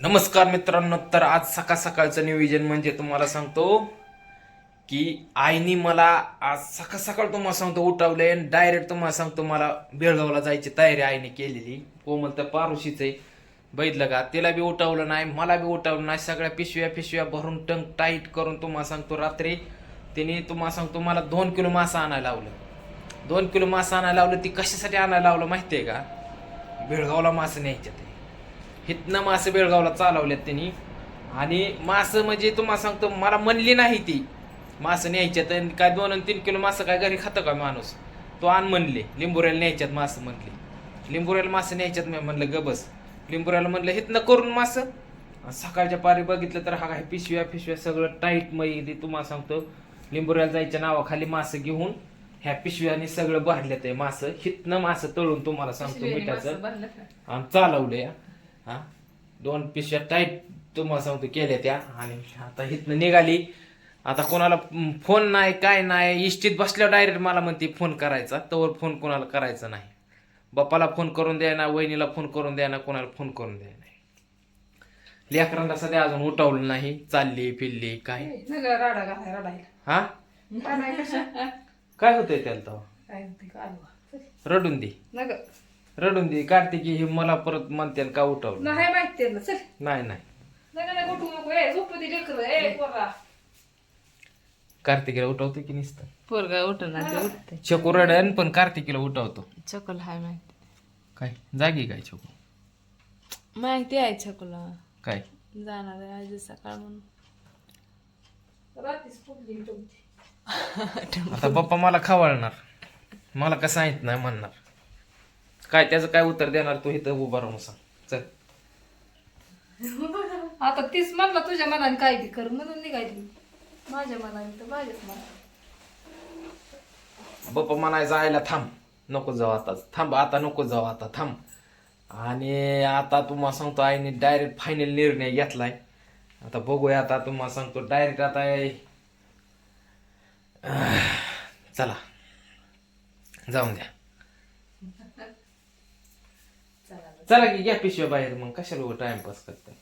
नमस्कार मित्रांनो तर आज सकाळ सकाळचं नियोजन म्हणजे तुम्हाला सांगतो की आईनी मला आज सकाळ सकाळ तुम्हाला सांगतो उठवलंय आणि डायरेक्ट तुम्हाला सांगतो मला बेळगावला जायची तयारी आईने केलेली. कोमल तर पारुशीच आहे. बैठलं का? तिला बी उठवलं नाही मला बी उठवलं नाही. सगळ्या पिशव्या पिशव्या भरून टंग टाईट करून तुम्हाला सांगतो रात्री तिने तुम्हाला सांगतो मला दोन किलो मासा आणायला लावलं. दोन किलो मासा आणायला लावलं ती कशासाठी आणायला लावलं माहिती आहे का? बेळगावला मासा न्यायचे ते. हितनं मासे बेळगावला चालवल्यात त्यांनी. आणि मासं म्हणजे तुम्हाला सांगतो मला म्हणली नाही ती. मासं न्यायच्यात काय दोन आणि तीन किलो मासं काय घरी खातं का माणूस? तो आण म्हणले लिंबुऱ्याला न्यायच्यात मासं म्हणले. लिंबुऱ्याला मासं न्यायच्यात मी म्हणलं गबस लिंबुऱ्याला म्हणलं हितनं करून मासं. सकाळच्या पारी बघितलं तर हा काय पिशव्या पिशव्या सगळं टाईटमध्ये तुम्हाला सांगतो. लिंबुऱ्याला जायच्या नावाखाली मासं घेऊन ह्या पिशव्याने सगळं भरल्यात आहे मासं. हितनं मासं तळून तुम्हाला सांगतो मिठाचं. आणि चालवले हा? दोन पिशव्या टाईट तुम्हाला सांगतो केल्या त्या. आणि आता इथनं निघाली. आता कोणाला फोन नाही काय नाही इष्टीत बसल्यावर डायरेक्ट मला म्हणते फोन करायचा. तवर फोन कोणाला करायचा नाही. बापाला फोन करून द्या ना वहिनीला फोन करून द्या ना कोणाला फोन करून द्या नाही. लेकरांना सध्या अजून उठवलं नाही चालली फिरली काय? हा काय होतंय त्याला रडून दे. रडून दे कार्तिकी हे मला परत म्हणते का उठवलं? नाही माहिती आहे ना चल. नाही नाही. नग नग उठू नको ए झोप दे लेकर ए पोरा कार्तिकीला उठवतो की नसतं? पोरगा उठणार ते उठते रडन पण कार्तिकीला उठवतो. चकोल हाय माहिती. काय जागी काय चकू माहिती आहे चकोला काय? जाणार आहे आज सकाळ म्हणून. रात्रीच फुटली तुमची आता पप्पा मला खवळणार. मला कसं सांगित नाही म्हणणार. काय त्याचं काय उत्तर देणार तू इथं उभा राहून सांग. चल. आता तीच म्हणला तुझ्या मनाने काय ती कर म्हणून निघाली. माझ्या मनाने तर माझ्याच मनाने पप्पा म्हणायचं आयला थांब. नको जाऊ आता. थांब आता नको जाऊ आता. थांब. आणि आता तुम्हाला सांगतो आईने डायरेक्ट फायनल निर्णय घेतलाय. आता बघूया आता तुम्हाला सांगतो डायरेक्ट आता चला. जाऊन द्या. चला की घ्या पिशव्या बाहेर मग कशाला टाइमपास करताय?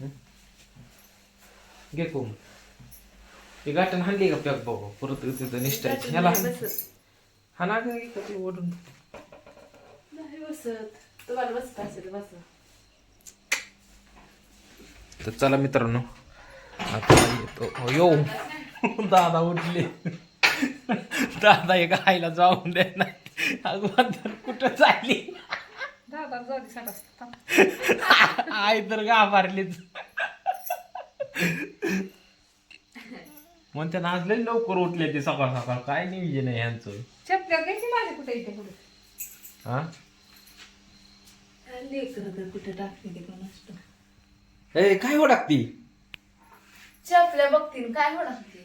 हं? घे कोम ती गाठण हाणली का पॅक बघू परत तिथं निष्ठायची ह्याला हा ना गं, इथं ते ओढून? नाही बसत. तुम्हाला बसत असेल बस. तर चला मित्रांनो आता येतो. हो, येऊ. दादा उठले. दादा एक आईला जाऊन दे नाही अगोदर कुठं चालली? दादा जाऊ दे साठ असतात आई तर घाबरलीच. म्हणते ना आज लय लवकर उठले ते सकाळ सकाळ. काय नियोजन आहे यांचं चपल्या घ्यायची माझ्या कुठे इथे कुठे हा? लेकर तर कुठे टाकले ते कोण असतं. ए काय ओळखती चपल्या बघतील काय होणार ते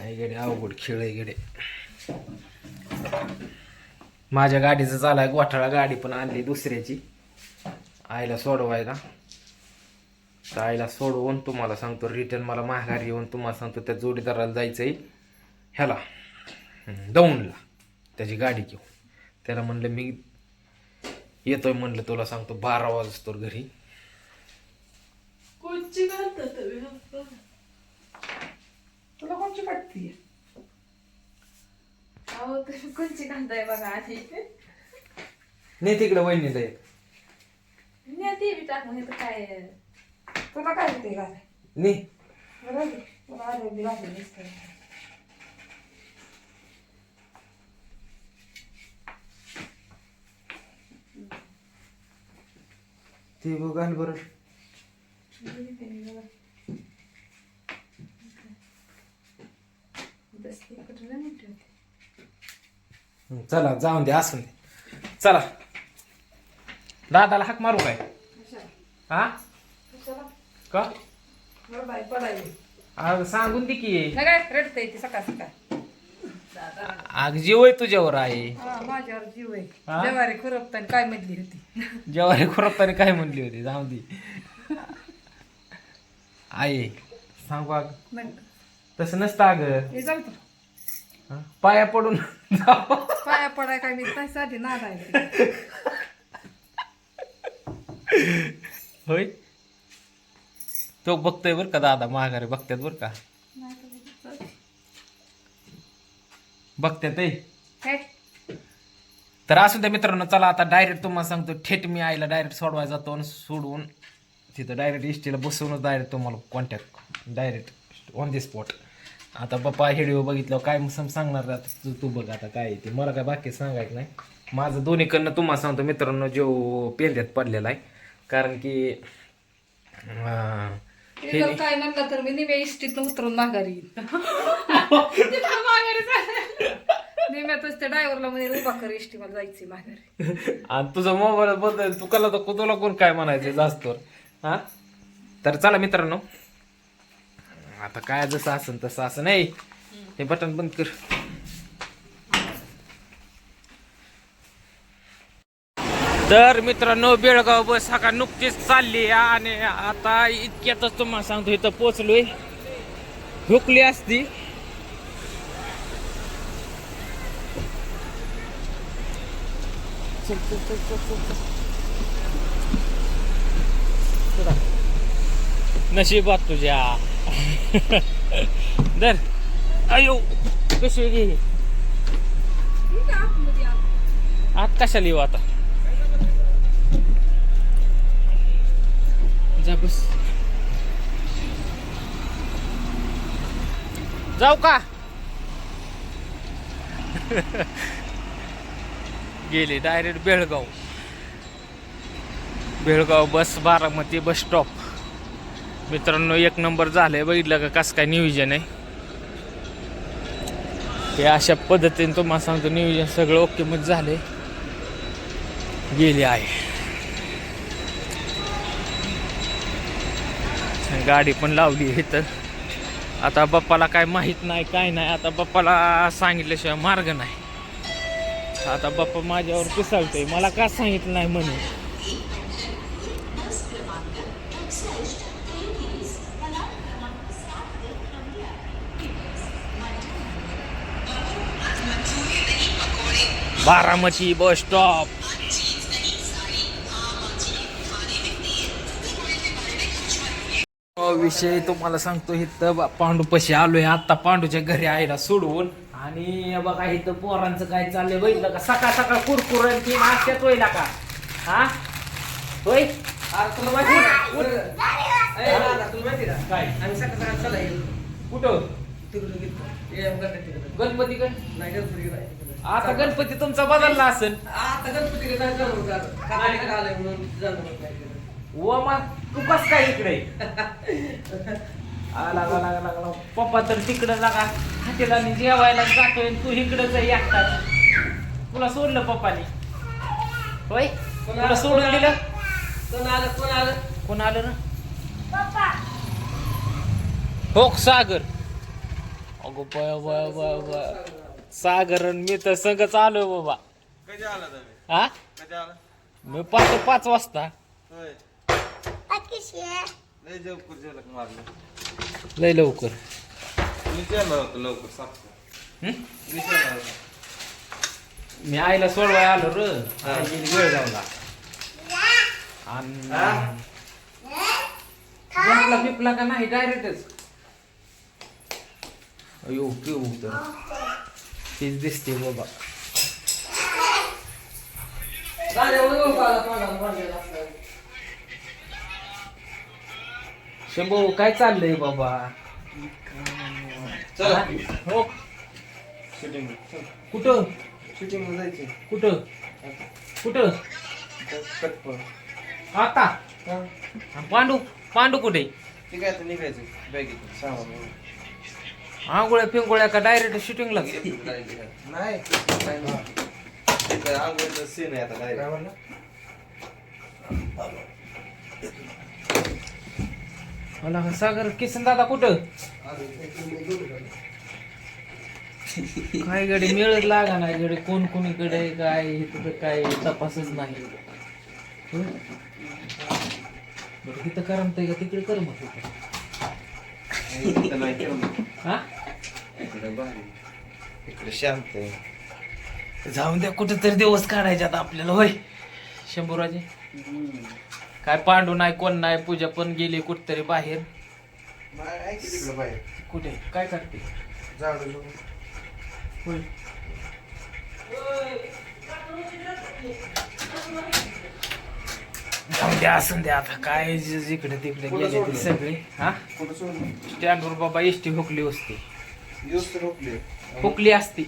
काय गेडे अवघड खेळ आहे गेडे माझ्या गाडीचं चालाय गोठाळा गाडी पण आणली दुसऱ्याची. आईला सोडवायला. तर आईला सोडवून तुम्हाला सांगतो रिटर्न मला माघारी येऊन तुम्हाला सांगतो त्या जोडीदाराला जायचंय ह्याला दौंडला त्याची गाडी घेऊन. त्याला म्हणलं मी येतोय म्हणलं तुला सांगतो बारा वाजतो घरी कोणची घालतात तुम्ही पटती अहो तुम्ही कोणची घालताय बघा आधी? नाही तिकडे वहिनीला एक. मी ती बी टाकून येतं काय? तुला काय होते घालाय नाही बरं तुला दिसते ते बरं हं, चला जाऊन दे असून दे. चला. दादाला हाक मारू काय? हा का? अग सांगून दे की. काय? रडते ती सकाळ सकाळ. आग जीव आहे तुझ्यावर आहे हा माझ्यावर जीव आहे. हा? जवारी खुरपताना काय म्हटली होती? जेवारी खुरपताना काय म्हणली होती? जाऊ दे. आहे सांगू अग म्हण तसं नसतं अगं हे चालतं? पाया पडून जाऊ. पाया पडाय काय मी त्यासाठी आहे होय. तो बघतोय बर का दादा माघारी बघतात बर का? बघतात तर असू द्या मित्रांनो चला आता डायरेक्ट तुम्हाला सांगतो थेट मी आईला डायरेक्ट सोडवायला जातो आणि सोडवून तिथं डायरेक्ट इष्टीला बसवूनच डायरेक्ट तुम्हाला contact direct on the spot आता पप्पा व्हिडिओ बघितलं काय सम सांगणार आता तू बघ आता काय ते. मला काय बाकी सांगायचं नाही. माझं दोन्हीकडनं तुम्हाला सांगतो मित्रांनो जो पेंद्यात पडलेला आहे. कारण की काय म्हणलं तर मी निम्या इष्टीतनं उतरून माघारी. निम्यातच त्या ड्रायव्हरला म्हणजे उभा कर इष्टी मला जायची माघारी. आणि तुझा मोबाईल बद्दल तू कला तर तुला कोण काय म्हणायचं जास्त हा? तर चला मित्रांनो आता काय जसं असन तसं असं नाही. हे बटन बंद कर. तर मित्रांनो बेळगाव बस हा नुकतीच चालली आणि आता इतक्यातच तुम्हाला सांगतो इथं पोचलोय भुकली असती. चल चल चल चल चल. नशिबात तुझ्या. दर अयो कशी घे आत कशाला येऊ आता? जा बस. जाऊ का? गेले direct Belgaum. Belgaum bus Baramati bus stop मित्रांनो एक नंबर झालंय. बघितलं का? कसं काय नियोजन आहे? ते अशा पद्धतीने तुम्हाला सांगतो नियोजन सगळं ओके मध्ये झाले गेले आहे. गाडी पण लावली इथं. आता बाप्पाला काय माहीत नाही काय नाही. आता बाप्पाला सांगितल्याशिवाय मार्ग नाही. आता बाप्पा माझ्यावर पिसाळतोय. मला का सांगितलं नाही म्हणून बारामती बस स्टॉप. विषय तुम्हाला सांगतो इथं पांडूपाशी आलोय. आता पांडूच्या घरी आईला सोडवून आणि बघा इथं पोरांचं काय चाललंय बघितलं का? सकाळ सकाळ कुरकुर की नाश्त्यात होईल का? हा? होय? तुला माहिती? काय? आम्ही सकाळ सकाळ. कुठं? गणपती काय नाही गणपती. आता गणपती तुमचा बदलला असेल. आता गणपती नाही आता. इकडं आलंय म्हणून नाही. व मग तू कस काय इकडे? आला लागला लागला लागला पप्पा तर तिकडं लागा. हातेला जेवायला जातोय आणि तू इकडंच आहे एकटाच. तुला सोडलं पप्पानी. होय? तुला सोडून दिलं? कोण आलं? कोण आलं? कोण आलं ना? हो सागर. अगो बय बय बय बय. सागर मी तर संगच आलोय बाबा. कधी आला तुम्ही? हा कधी आला? मी पाच पाच वाजता. होय. लय लवकर मारलं. लय लवकर. मी होतो लवकर हं? मी जेवणार होतो. मी आईला सोडवाय आलो र. आई गेली वेळ जाऊला आणि झोपला बिपला का नाही डायरेक्टच. अयो पिऊ तर. तीच दिसते बाबा. शंभू काय चाललंय बाबा? चला. हा? शूटिंग कुठं? शूटिंग जायची कुठं? कुठं? आता? पांडू पांडू कुठे? आता निघायचं. बॅगेत सामान आंघोळ्या पिंगोळ्या का डायरेक्ट शूटिंगला नाही. आंघोळीचं सीन आहे आता काय मला का सागर किसन दादा कुठं? काय गडे मिळत लागा नाही गडे? कोण कोणीकडे काय हे तिथं काय तपासच नाही. हं? बरं तिथं करमतंय का? तिकडे कर मग. तिथं. नाही केलं हा? इकडे भारी. इकडे शांत आहे. जाऊन द्या कुठेतरी दिवस काढायचे आता आपल्याला होय. शंभूराजे काय पांडू नाही कोण नाही पूजा पण गेली कुठतरी बाहेर. नाही आहे की तिकडे बाहेर? कुठे? काय करते? झाडू. होय. जाऊन द्या असून द्या आता. काय ज- जिकडे तिकडे गेले ते? सगळे हा? कुठं सोडलं? स्टँडवर बाबा एसटी हुकली असते दिवस तर हुकले. हुकली असती.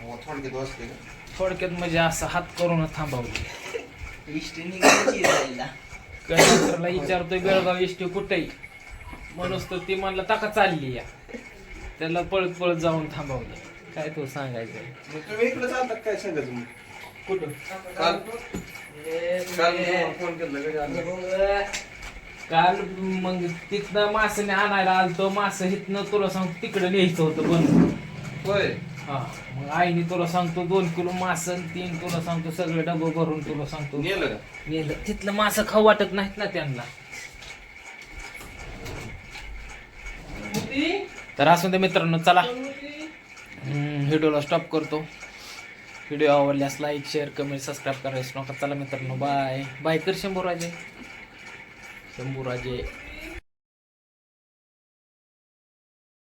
अहो, थोडक्यात का? थोडक्यात म्हणजे असं हात करून थांबवली. इष्टी जायला कंडक्टरला विचारतोय बेळगाव एसटी कुठे म्हणूस तर ती म्हणलं टाका चालली या. त्याला पळत पळत जाऊन थांबवलं. काय तो सांगायचं? मग तुम्ही इकडे चालतात काय सांगायचं कुठं? काल काल फोन केला. काल मग तिथनं मासने आणायला आलतो मास हिथनं तुला सांगतो तिकडे न्यायचं होतं पण होय? हा मग आईने तुला सांगतो दोन किलो मास तीन तुला सांगतो सगळे डबं भरून तुला सांगतो. का? नेलं. तिथलं मास खाऊ वाटत नाहीत ना त्यांना. तर असून दे मित्रांनो चला. हम्म, व्हिडिओला स्टॉप करतो. व्हिडिओ आवडल्यास लाईक शेअर कमेंट सबस्क्राईब करायचं नका. चला मित्रांनो बाय बाय कर शंभूराजे. शंभूराजे